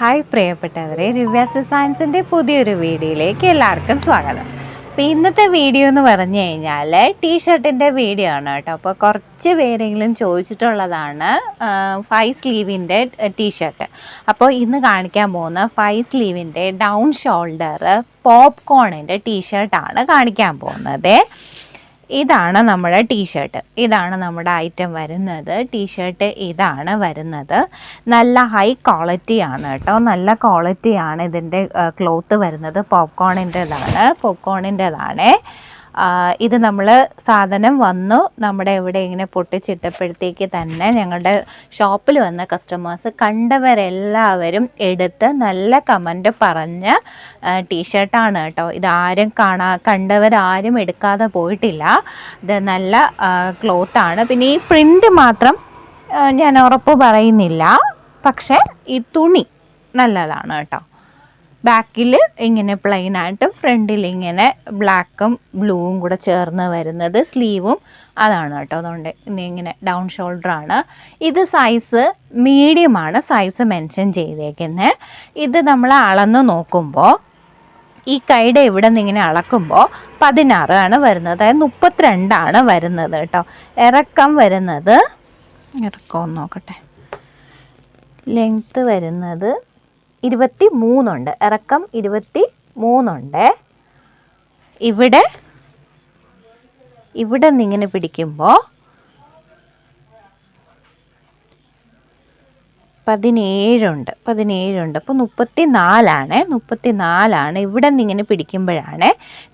Hi പ്രിയപ്പെട്ടവരെ റിവ്യാസ് സയൻസിന്റെ പുതിയൊരു വീഡിയോയിലേക്ക് എല്ലാവർക്കും സ്വാഗതം. അപ്പോൾ ഇന്നത്തെ വീഡിയോ എന്ന് പറഞ്ഞു കഴിഞ്ഞാൽ ടീ ഷർട്ടിന്റെ വീഡിയോ ആണ് കേട്ടോ. അപ്പോൾ കുറച്ച് പേരെങ്കിലും ചോദിച്ചിട്ടുള്ളതാണ് ഫൈവ് സ്ലീവിന്റെ ടീ ഷർട്ട് അപ്പോൾ ഇന്ന് കാണിക്കാൻ പോകുന്ന ഫൈവ് സ്ലീവിന്റെ ഡൗൺ ഷോൾഡർ പോപ്കോണിന്റെ ടീ ഷർട്ടാണ് കാണിക്കാൻ പോകുന്നത്. ഇതാണ് നമ്മുടെ ടീഷർട്ട് ഇതാണ് നമ്മുടെ ഐറ്റം വരുന്നത്. ടീഷർട്ട് ഇതാണ് വരുന്നത്. നല്ല ഹൈ ക്വാളിറ്റി ആണ് കേട്ടോ നല്ല ക്വാളിറ്റിയാണ് ഇതിന്റെ ക്ലോത്ത് വരുന്നത്. പോപ്കോണിന്റെതാണ് പോപ്കോണിന്റെതാണ് ഇത് നമ്മൾ സാധനം വന്നു നമ്മുടെ ഇവിടെ ഇങ്ങനെ പൊട്ടിച്ചിട്ടപ്പോഴത്തേക്ക് തന്നെ ഞങ്ങളുടെ ഷോപ്പിൽ വന്ന കസ്റ്റമേഴ്സ് കണ്ടവരെല്ലാവരും എടുത്ത് നല്ല കമന്റ് പറഞ്ഞ ടീഷർട്ടാണ് കേട്ടോ. ഇതാരും കാണാ കണ്ടവരാരും എടുക്കാതെ പോയിട്ടില്ല. ഇത് നല്ല ക്ലോത്താണ് പിന്നെ ഈ പ്രിന്റ് മാത്രം ഞാൻ ഉറപ്പ് പറയുന്നില്ല. പക്ഷേ ഈ തുണി നല്ലതാണ് കേട്ടോ. ബാക്കിൽ ഇങ്ങനെ പ്ലെയിൻ ആയിട്ട് ഫ്രണ്ടിൽ ഇങ്ങനെ ബ്ലാക്കും ബ്ലൂവും കൂടെ ചേർന്ന് വരുന്നത് സ്ലീവും അതാണ് കേട്ടോ. അതുകൊണ്ട് ഇങ്ങനെ ഡൗൺ ഷോൾഡർ ആണ്. ഇത് സൈസ് മീഡിയമാണ് സൈസ് മെൻഷൻ ചെയ്തേക്കുന്നത് ഇത് നമ്മൾ അളന്ന് നോക്കുമ്പോൾ ഈ കൈയുടെ ഇവിടെ നിന്ന് ഇങ്ങനെ അളക്കുമ്പോൾ പതിനാറ് ആണ് വരുന്നത്. അതായത് മുപ്പത്തിരണ്ടാണ് വരുന്നത് കേട്ടോ. ഇറക്കം വരുന്നത് ഇറക്കം നോക്കട്ടെ. ലെങ്ത്ത് വരുന്നത് ഇരുപത്തി മൂന്നുണ്ട് ഇറക്കം ഇരുപത്തി മൂന്നുണ്ട് ഇവിടെ ഇവിടെ നിന്നിങ്ങനെ പിടിക്കുമ്പോൾ പതിനേഴുണ്ട് പതിനേഴുണ്ട്. അപ്പോൾ മുപ്പത്തി നാലാണ് മുപ്പത്തി നാലാണ് ഇവിടെ നിന്ന് ഇങ്ങനെ പിടിക്കുമ്പോഴാണ്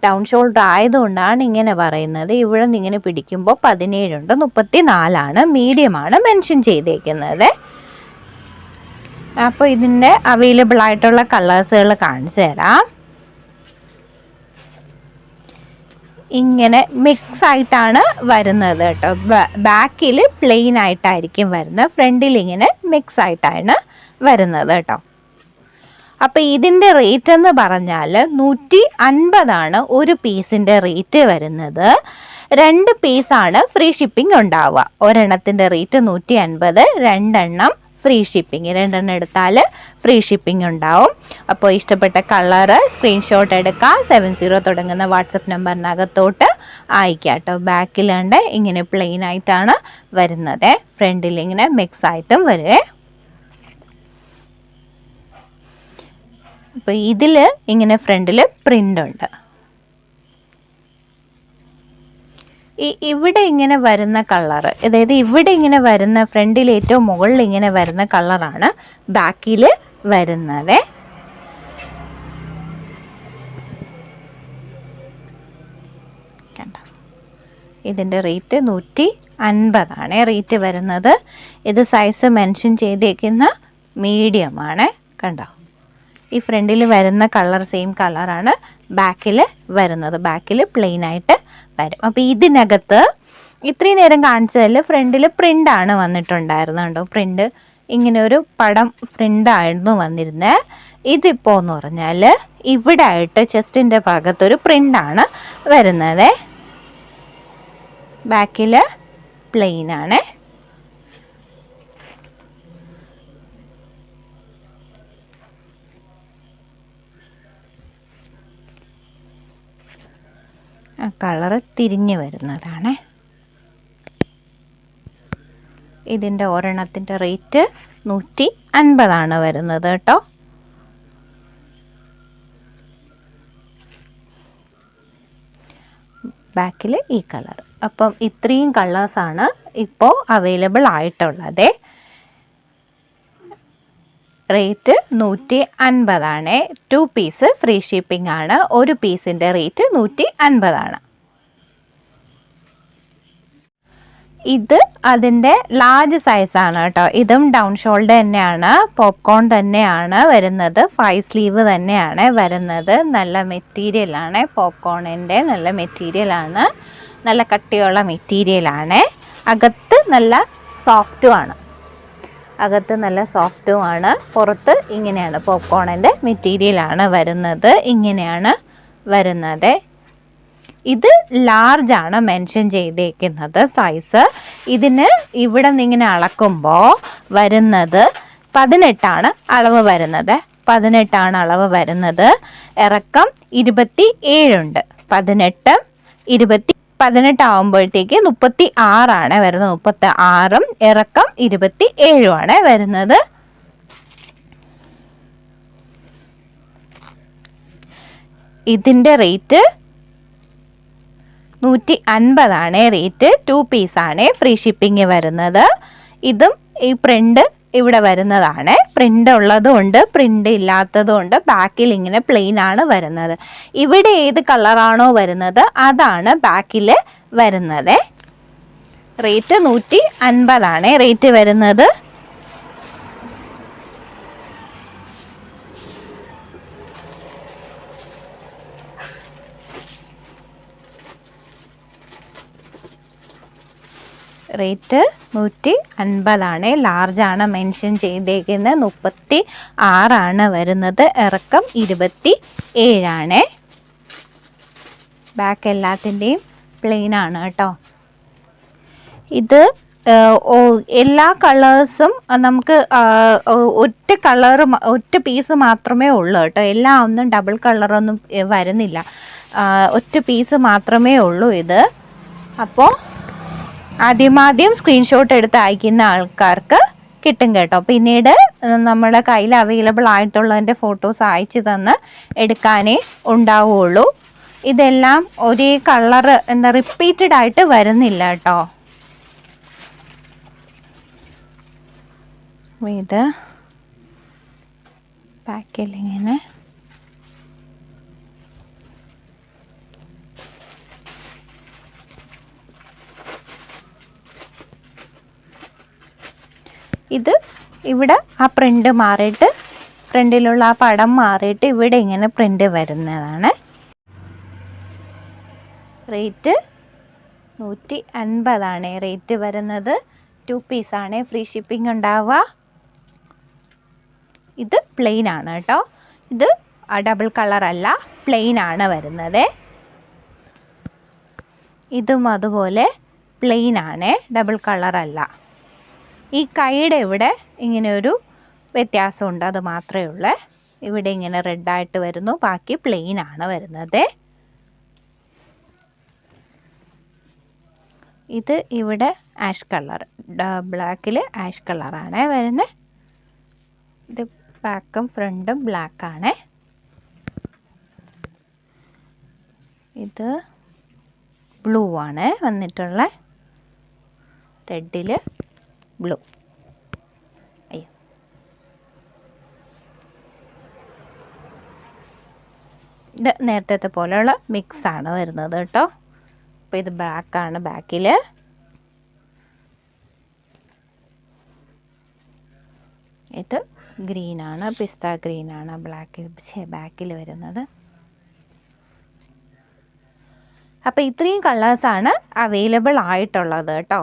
ഡൗൺ ഷോൾഡർ ആയതുകൊണ്ടാണ് ഇങ്ങനെ പറയുന്നത്. ഇവിടെ നിന്ന് ഇങ്ങനെ പിടിക്കുമ്പോൾ പതിനേഴുണ്ട് മുപ്പത്തി നാലാണ് മീഡിയമാണ് മെൻഷൻ ചെയ്തേക്കുന്നത്. അപ്പോൾ ഇതിന്റെ അവൈലബിൾ ആയിട്ടുള്ള കളേഴ്സുകൾ കാണിച്ചു തരാം. ഇങ്ങനെ മിക്സ് ആയിട്ടാണ് വരുന്നത് കേട്ടോ. ബാക്കിൽ പ്ലെയിൻ ആയിട്ടായിരിക്കും വരുന്നത്. ഫ്രണ്ടിൽ ഇങ്ങനെ മിക്സ് ആയിട്ടാണ് വരുന്നത് കേട്ടോ. അപ്പോൾ ഇതിന്റെ റേറ്റ് എന്ന് പറഞ്ഞാൽ നൂറ്റി അൻപതാണ് ഒരു പീസിന്റെ റേറ്റ് വരുന്നത്. രണ്ട് പീസാണ് ഫ്രീ ഷിപ്പിംഗ് ഉണ്ടാവുക. ഒരെണ്ണത്തിന്റെ റേറ്റ് നൂറ്റി അൻപത് രണ്ടെണ്ണം ഫ്രീ ഷിപ്പിംഗ് രണ്ടെണ്ണം എടുത്താൽ ഫ്രീ ഷിപ്പിംഗ് ഉണ്ടാവും. അപ്പോൾ ഇഷ്ടപ്പെട്ട കളറ് സ്ക്രീൻഷോട്ട് എടുക്കുക സെവൻ സീറോ തുടങ്ങുന്ന വാട്സപ്പ് നമ്പറിനകത്തോട്ട് അയക്കുക കേട്ടോ ബാക്കിലാണ്ട് ഇങ്ങനെ പ്ലെയിൻ ആയിട്ടാണ് വരുന്നത്. ഫ്രണ്ടിൽ ഇങ്ങനെ മിക്സ് ആയിട്ടും വരുവേ അപ്പോൾ ഇതിൽ ഇങ്ങനെ ഫ്രണ്ടിൽ പ്രിന്റ് ഉണ്ട്. ഈ ഇവിടെ ഇങ്ങനെ വരുന്ന കളർ അതായത് ഇവിടെ ഇങ്ങനെ വരുന്ന ഫ്രണ്ടിൽ ഏറ്റവും മുകളിൽ ഇങ്ങനെ വരുന്ന കളറാണ് ബാക്കിൽ വരുന്നത്. ഇതിന്റെ റേറ്റ് നൂറ്റി അൻപതാണ് റേറ്റ് വരുന്നത് ഇത് സൈസ് മെൻഷൻ ചെയ്തേക്കുന്ന മീഡിയമാണ് കണ്ടോ? ഈ ഫ്രണ്ടിൽ വരുന്ന കളർ സെയിം കളറാണ് ബാക്കിൽ വരുന്നത്. ബാക്കിൽ പ്ലെയിൻ ആയിട്ട് വരും. അപ്പോൾ ഇതിനകത്ത് ഇത്രയും നേരം കാണിച്ചതിൽ ഫ്രണ്ടിൽ പ്രിന്റാണ് വന്നിട്ടുണ്ടായിരുന്നത് കേട്ടോ പ്രിന്റ് ഇങ്ങനെ ഒരു പടം പ്രിന്റായിരുന്നു വന്നിരുന്നത് ഇതിപ്പോൾ എന്ന് പറഞ്ഞാൽ ഇവിടെ ആയിട്ട് ചെസ്റ്റിന്റെ ഭാഗത്തൊരു പ്രിന്റാണ് വരുന്നത്. ബാക്കിൽ പ്ലെയിൻ കളറ് തിരിഞ്ഞ് വരുന്നതാണ്. ഇതിന്റെ ഒരെണ്ണത്തിന്റെ റേറ്റ് നൂറ്റി അൻപതാണ് വരുന്നത് കേട്ടോ. ബാക്കിൽ ഈ കളർ അപ്പം ഇത്രയും കളേഴ്സാണ് ഇപ്പോൾ അവൈലബിൾ ആയിട്ടുള്ളത്. റേറ്റ് നൂറ്റി അൻപതാണ് ടു പീസ് ഫ്രീ ഷിപ്പിംഗ് ആണ്. ഒരു പീസിന്റെ റേറ്റ് നൂറ്റി അൻപതാണ് ഇത് അതിന്റെ ലാർജ് സൈസാണ് കേട്ടോ. ഇതും ഡൗൺ ഷോൾഡർ തന്നെയാണ്. പോപ്കോൺ തന്നെയാണ് വരുന്നത്. ഫൈവ് സ്ലീവ് തന്നെയാണ് വരുന്നത്. നല്ല മെറ്റീരിയലാണ് പോപ്കോണിന്റെ നല്ല മെറ്റീരിയലാണ് നല്ല കട്ടിയുള്ള മെറ്റീരിയലാണ് അകത്ത് നല്ല സോഫ്റ്റുമാണ് അകത്ത് നല്ല സോഫ്റ്റുമാണ് പുറത്ത് ഇങ്ങനെയാണ് പോപ്കോണിന്റെ മെറ്റീരിയലാണ് വരുന്നത്. ഇങ്ങനെയാണ് വരുന്നത്. ഇത് ലാർജ് ആണ് മെൻഷൻ ചെയ്തേക്കുന്നത് സൈസ് ഇതിന് ഇവിടെ നിന്ന് ഇങ്ങനെ അളക്കുമ്പോൾ വരുന്നത് പതിനെട്ടാണ് അളവ് വരുന്നത്. പതിനെട്ടാണ് അളവ് വരുന്നത്. ഇറക്കം ഇരുപത്തി ഏഴുണ്ട് പതിനെട്ട് ഇരുപത്തി പതിനെട്ട് ആവുമ്പോഴത്തേക്ക് മുപ്പത്തി ആറാണ് വരുന്നത്. മുപ്പത്തി ആറും ഇറക്കം ഇരുപത്തി ഏഴുമാണ് വരുന്നത്. ഇതിന്റെ റേറ്റ് നൂറ്റി അൻപതാണ് റേറ്റ് ടു പീസാണ് ഫ്രീ ഷിപ്പിംഗ് വരുന്നത്. ഇതും ഈ പ്രിന്റ് ഇവിടെ വരുന്നതാണ്. പ്രിന്റ് ഉള്ളതും ഉണ്ട് പ്രിന്റ് ഇല്ലാത്തതും ഉണ്ട് ബാക്കിൽ ഇങ്ങനെ പ്ലെയിൻ ആണ് വരുന്നത്. ഇവിടെ ഏത് കളറാണോ വരുന്നത് അതാണ് ബാക്കിൽ വരുന്നത്. റേറ്റ് നൂറ്റി അൻപതാണ് റേറ്റ് വരുന്നത്. റേറ്റ് നൂറ്റി അൻപതാണ് ലാർജാണ് മെൻഷൻ ചെയ്തേക്കുന്നത് മുപ്പത്തി ആറാണ് വരുന്നത്. ഇറക്കം ഇരുപത്തി ഏഴാണ് ബാക്ക് എല്ലാത്തിന്റെയും പ്ലെയിൻ ആണ് കേട്ടോ. ഇത് എല്ലാ കളേഴ്സും നമുക്ക് ഒറ്റ കളർ ഒറ്റ പീസ് മാത്രമേ ഉള്ളൂ കേട്ടോ. എല്ലാം ഒന്നും ഡബിൾ കളറൊന്നും വരുന്നില്ല. ഒറ്റ പീസ് മാത്രമേ ഉള്ളൂ ഇത്. അപ്പോൾ ആദ്യമാദ്യം സ്ക്രീൻഷോട്ട് എടുത്ത് അയക്കുന്ന ആൾക്കാർക്ക് കിട്ടും കേട്ടോ. പിന്നീട് നമ്മുടെ കയ്യിൽ അവൈലബിൾ ആയിട്ടുള്ളതിന്റെ ഫോട്ടോസ് അയച്ചു തന്ന് എടുക്കാനേ ഉണ്ടാവുള്ളൂ. ഇതെല്ലാം ഒരേ കളറ് എന്താ റിപ്പീറ്റഡ് ആയിട്ട് വരുന്നില്ല കേട്ടോ. ഇത് പാക്കിൽ ഇത് ഇവിടെ ആ പ്രിന്റ് മാറിയിട്ട് ഫ്രണ്ടിലുള്ള ആ പടം മാറിയിട്ട് ഇവിടെ ഇങ്ങനെ പ്രിന്റ് വരുന്നതാണ്. റേറ്റ് നൂറ്റി അൻപതാണ്. റേറ്റ് വരുന്നത് ടു പീസാണ് ഫ്രീ ഷിപ്പിംഗ് ഉണ്ടാവുക. ഇത് പ്ലെയിൻ ആണ് കേട്ടോ. ഇത് ഡബിൾ കളറല്ല പ്ലെയിൻ ആണ് വരുന്നത്. ഇതും അതുപോലെ പ്ലെയിൻ ആണ് ഡബിൾ കളറല്ല ഈ കൈയുടെ ഇവിടെ ഇങ്ങനെ ഒരു വ്യത്യാസമുണ്ട്. അത് മാത്രമേ ഉള്ളേ. ഇവിടെ ഇങ്ങനെ റെഡായിട്ട് വരുന്നു. ബാക്കി പ്ലെയിൻ ആണ് വരുന്നത്. ഇത് ഇവിടെ ആഷ് കളർ ബ്ലാക്കിൽ ആഷ് കളറാണ് വരുന്നത് ഇത് ബാക്കും ഫ്രണ്ടും ബ്ലാക്ക് ആണ്. ഇത് ബ്ലൂ ആണ് വന്നിട്ടുള്ള. റെഡിൽ ബ്ലൂ അയ്യോ. ഇത് നേരത്തെ പോലെയുള്ള മിക്സ് ആണ് വരുന്നത് കേട്ടോ. അപ്പോൾ ഇത് ബാക്കാണ് ബാക്കിൽ ഇത് ഗ്രീൻ ആണ് പിസ്ത ഗ്രീൻ ആണ് ബ്ലാക്കിൽ ബാക്കിൽ വരുന്നത്. അപ്പോൾ ഇത്രയും കളേഴ്സാണ് അവൈലബിൾ ആയിട്ടുള്ളത് കേട്ടോ.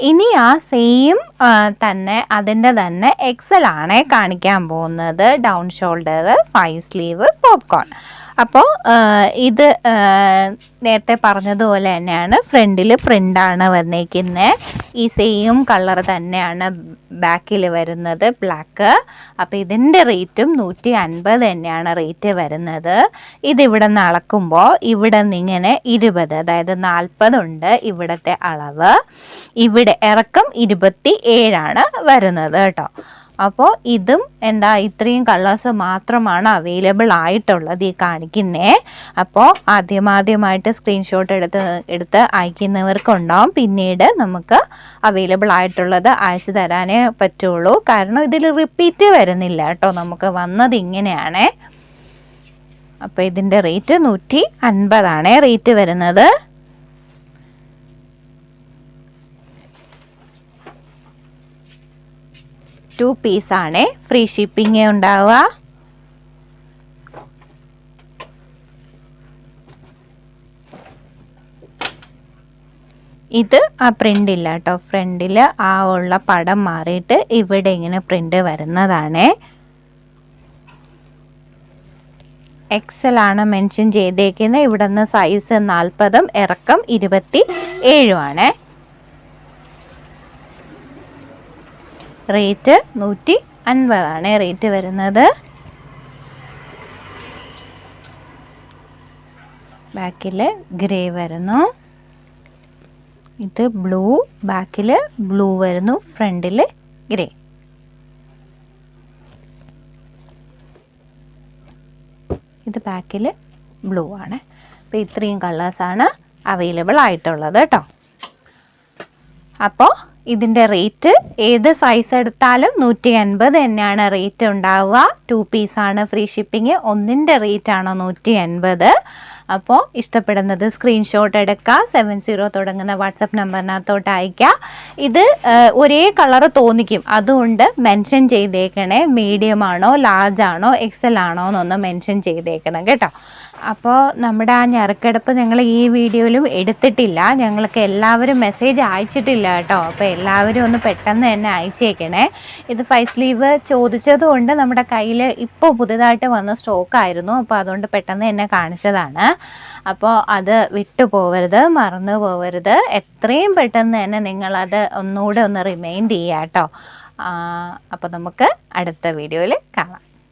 ഇനി ആ സെയിം തന്നെ അതിന്റെ തന്നെ എക്സൽ ആണ് കാണിക്കാൻ പോകുന്നത്. Down shoulder five sleeve popcorn അപ്പോൾ ഇത് നേരത്തെ പറഞ്ഞതുപോലെ തന്നെയാണ്. ഫ്രണ്ടിൽ പ്രിന്റാണ് വന്നേക്കുന്നത് ഈ സെയിം കളർ തന്നെയാണ് ബാക്കിൽ വരുന്നത് ബ്ലാക്ക്. അപ്പോൾ ഇതിന്റെ റേറ്റും നൂറ്റി അൻപത് തന്നെയാണ് റേറ്റ് വരുന്നത്. ഇതിവിടെ നിന്ന് അളക്കുമ്പോൾ ഇവിടെ നിന്ന് ഇങ്ങനെ ഇരുപത് അതായത് നാൽപ്പതുണ്ട് ഇവിടുത്തെ അളവ്. ഇവിടെ ഇറക്കം ഇരുപത്തി ഏഴാണ് വരുന്നത് കേട്ടോ. അപ്പോൾ ഇതും എന്താ ഇത്രയും കളേഴ്സ് മാത്രമാണ് അവൈലബിൾ ആയിട്ടുള്ളത് ഈ കാണിക്കുന്നേ. അപ്പോൾ ആദ്യമാദ്യമായിട്ട് സ്ക്രീൻഷോട്ട് എടുത്ത് എടുത്ത് അയക്കുന്നവർക്കുണ്ടാവും. പിന്നീട് നമുക്ക് അവൈലബിൾ ആയിട്ടുള്ളത് അയച്ചു തരാനേ പറ്റുള്ളൂ. കാരണം ഇതിൽ റിപ്പീറ്റ് വരുന്നില്ല കേട്ടോ. നമുക്ക് വന്നത് ഇങ്ങനെയാണേ. അപ്പോൾ ഇതിന്റെ റേറ്റ് നൂറ്റി അൻപതാണേ റേറ്റ് വരുന്നത്. ടു പീസ് പീസാണ് ഫ്രീ ഷിപ്പിംഗ് ഉണ്ടാവുക. ഇത് ആ പ്രിന്റ് ഇല്ല കേട്ടോ ഫ്രണ്ടിൽ ആ ഉള്ള പടം മാറിയിട്ട് ഇവിടെ ഇങ്ങനെ പ്രിന്റ് വരുന്നതാണ്. ആണ് മെൻഷൻ ചെയ്തേക്കുന്നത് ഇവിടെ നിന്ന് സൈസ് നാൽപ്പതും ഇറക്കം ഇരുപത്തി ഏഴുമാണ് റേറ്റ് നൂറ്റി അൻപതാണ് റേറ്റ് വരുന്നത്. ബാക്കിൽ ഗ്രേ വരുന്നു. ഇത് ബ്ലൂ ബാക്കിൽ ബ്ലൂ വരുന്നു ഫ്രണ്ടിൽ ഗ്രേ. ഇത് ബാക്കിൽ ബ്ലൂ ആണ്. അപ്പോൾ ഇത്രയും കളേഴ്സാണ് അവൈലബിൾ ആയിട്ടുള്ളത് കേട്ടോ. അപ്പോൾ ഇതിന്റെ റേറ്റ് ഏത് സൈസ് എടുത്താലും നൂറ്റി അൻപത് തന്നെയാണ് റേറ്റ് ഉണ്ടാവുക. ടു പീസാണ് ഫ്രീ ഷിപ്പിംഗ് ഒന്നിന്റെ റേറ്റ് ആണ് നൂറ്റി അൻപത് അപ്പോൾ ഇഷ്ടപ്പെടുന്നത് സ്ക്രീൻഷോട്ട് എടുക്കുക സെവൻ സീറോ തുടങ്ങുന്ന വാട്സപ്പ് നമ്പറിനകത്തോട്ട് അയക്കുക ഇത് ഒരേ കളർ തോന്നിക്കും. അതുകൊണ്ട് മെൻഷൻ ചെയ്തേക്കണേ. മീഡിയം ആണോ ലാർജ് ആണോ എക്സൽ ആണോ എന്നൊന്ന് മെൻഷൻ ചെയ്തേക്കണം കേട്ടോ. അപ്പോൾ നമ്മുടെ ആ ഞെറുക്കെടുപ്പ് ഞങ്ങൾ ഈ വീഡിയോയിലും എടുത്തിട്ടില്ല. ഞങ്ങൾക്ക് എല്ലാവരും മെസ്സേജ് അയച്ചിട്ടില്ല കേട്ടോ. അപ്പോൾ എല്ലാവരും ഒന്ന് പെട്ടെന്ന് തന്നെ അയച്ചേക്കണേ. ഇത് ഫൈവ് സ്ലീവ് ചോദിച്ചത് കൊണ്ട് നമ്മുടെ കയ്യിൽ ഇപ്പോൾ പുതുതായിട്ട് വന്ന സ്റ്റോക്ക് ആയിരുന്നു. അപ്പോൾ അതുകൊണ്ട് പെട്ടെന്ന് തന്നെ കാണിച്ചതാണ്. അപ്പോൾ അത് വിട്ടു പോവരുത് മറന്നു പോവരുത്. എത്രയും പെട്ടെന്ന് തന്നെ നിങ്ങളത് ഒന്നുകൂടെ ഒന്ന് റിമൈൻഡ് ചെയ്യാം കേട്ടോ അപ്പോൾ നമുക്ക് അടുത്ത വീഡിയോയിൽ കാണാം.